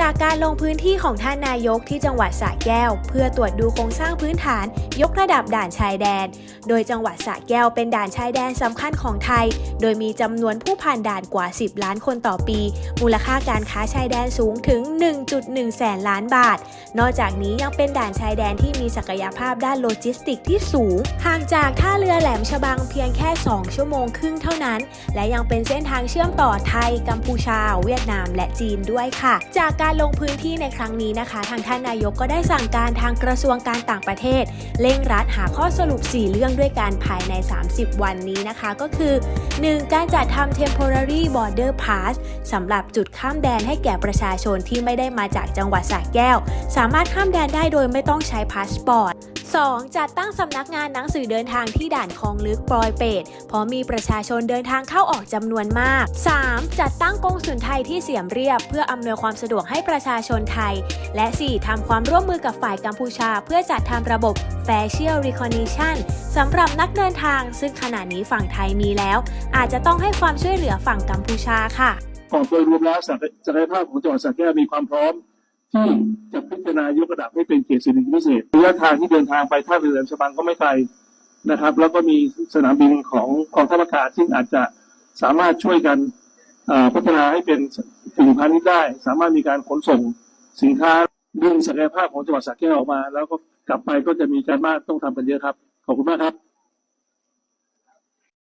จากการลงพื้นที่ของท่านนายกที่จังหวัดสระแก้ว เพื่อตรวจดูโครงสร้างพื้นฐาน ยกระดับด่านชายแดน โดยจังหวัดสระแก้วเป็นด่านชายแดนสำคัญของไทย โดยมีจำนวนผู้ผ่านด่านกว่า 10 ล้านคนต่อปี มูลค่าการค้าชายแดนสูงถึง 1.1 แสนล้านบาท นอกจากนี้ยังเป็นด่านชายแดนที่มีศักยภาพด้านโลจิสติกที่สูงห่างจากท่าเรือแหลมฉบังเพียงแค่ 2 ชั่วโมงครึ่งเท่านั้น และยังเป็นเส้นทางเชื่อมต่อไทย กัมพูชา เวียดนาม และจีนด้วยค่ะ จากการลงพื้นที่ในครั้งนี้นะคะ ทางท่านนายกก็ได้สั่งการทางกระทรวงการต่างประเทศเร่งรัดหาข้อสรุป 4 เรื่องด้วยการภายใน 30 วันนี้นะคะ ก็คือ 1. การจัดทำ temporary border pass สำหรับจุดข้ามแดนให้แก่ประชาชนที่ไม่ได้มาจากจังหวัดสระแก้ว สามารถข้ามแดนได้โดยไม่ต้องใช้พาสปอร์ต 2. จัดตั้งสำนักงานหนังสือเดินทางที่ด่านคลองลึกปลอยเป็ด เพราะมีประชาชนเดินทางเข้าออกจำนวนมาก 3. จัดตั้งกงสุลไทยที่เสียมเรียบ เพื่ออำนวยความสะดวกให้ประชาชนไทย และ 4. ทำความร่วมมือกับฝ่ายกัมพูชา เพื่อจัดทำระบบ facial recognition สำหรับนักเดินทาง ซึ่งขณะนี้ฝั่งไทยมีแล้ว อาจจะต้องให้ความช่วยเหลือฝั่งกัมพูชาค่ะออกโดยรวมแล้วศักยศักยภาพของจังหวัดสระแก้วมีความพร้อม ที่จะพิจารณายกระดับให้เป็นเขตเศรษฐกิจพิเศษระยะทางที่เดินทางไปท่าเรือแหลมฉบังก็ไม่ไกลนะครับ แล้วก็มีสนามบินของกองทัพอากาศที่อาจจะสามารถช่วยกันพัฒนาให้เป็นถึงพาณิชย์ได้ สามารถมีการขนส่งสินค้าดึงศักยภาพของจังหวัดสระแก้วออกมา แล้วก็กลับไปก็จะมีการบ้านต้องทำกันเยอะครับ ขอบคุณมากครับ